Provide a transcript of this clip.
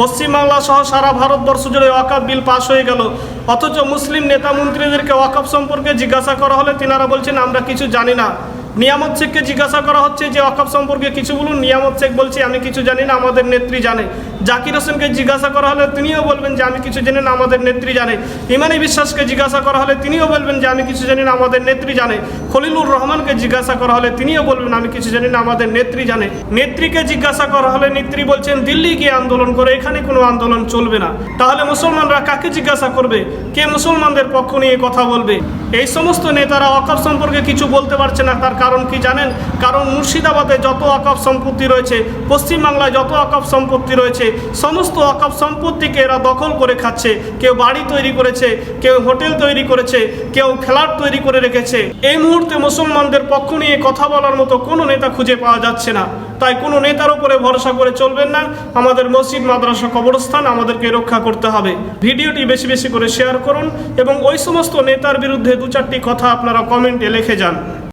পশ্চিমবাংলা সহ সারা ভারতবর্ষ জুড়ে ওয়াকাফ বিল পাশ হয়ে গেল। অথচ মুসলিম নেতা মন্ত্রীদেরকে ওয়াকাফ সম্পর্কে জিজ্ঞাসা করা হলে তিনারা বলছেন, আমরা কিছু জানি না। নিয়ামত শেখকে জিজ্ঞাসা করা হচ্ছে যে ওয়াকাফ সম্পর্কে কিছু বলুন। নিয়ামত শেখ বলছে, আমি কিছু জানি না, আমাদের নেত্রী জানে। জাকির হোসেনকে জিজ্ঞাসা করা হলে তিনিও বলবেন যে, আমি কিছু জানি না, আমাদের নেত্রী জানে। ইমানি বিশ্বাসকে জিজ্ঞাসা করা হলে তিনিও বলবেন যে, আমি কিছু জানি না, আমাদের নেত্রী জানে। খলিলুর রহমানকে জিজ্ঞাসা করা হলে তিনিও বলবেন, আমি কিছু জানি না, আমাদের নেত্রী জানে। নেত্রীকে জিজ্ঞাসা করা হলে নেত্রী বলছেন, দিল্লি গিয়ে আন্দোলন করে, এখানে কোনো আন্দোলন চলবে না। তাহলে মুসলমানরা কাকে জিজ্ঞাসা করবে? কে মুসলমানদের পক্ষ নিয়ে কথা বলবে? এই সমস্ত নেতারা ওয়াকফ সম্পর্কে কিছু বলতে পারছে না। তার কারণ কি জানেন? কারণ মুর্শিদাবাদে যত ওয়াকফ সম্পত্তি রয়েছে, পশ্চিমবাংলায় যত ওয়াকফ সম্পত্তি রয়েছে, সমস্ত ওয়াকফ সম্পত্তিকে এরা দখল করে খাচ্ছে। কেউ বাড়ি তৈরি করেছে, কেউ হোটেল তৈরি করেছে, কেউ খেলার তৈরি করে রেখেছে। এই মুহূর্তে মুসলমানদের পক্ষ নিয়ে কথা বলার মতো কোনো নেতা খুঁজে পাওয়া যাচ্ছে না। তাই কোনো নেতার উপরে ভরসা করে চলবেন না। আমাদের মসজিদ, মাদ্রাসা, কবরস্থান আমাদেরকে রক্ষা করতে হবে। ভিডিওটি বেশি বেশি করে শেয়ার করুন এবং ওই সমস্ত নেতার বিরুদ্ধে দু চারটি কথা আপনারা কমেন্টে লিখে যান।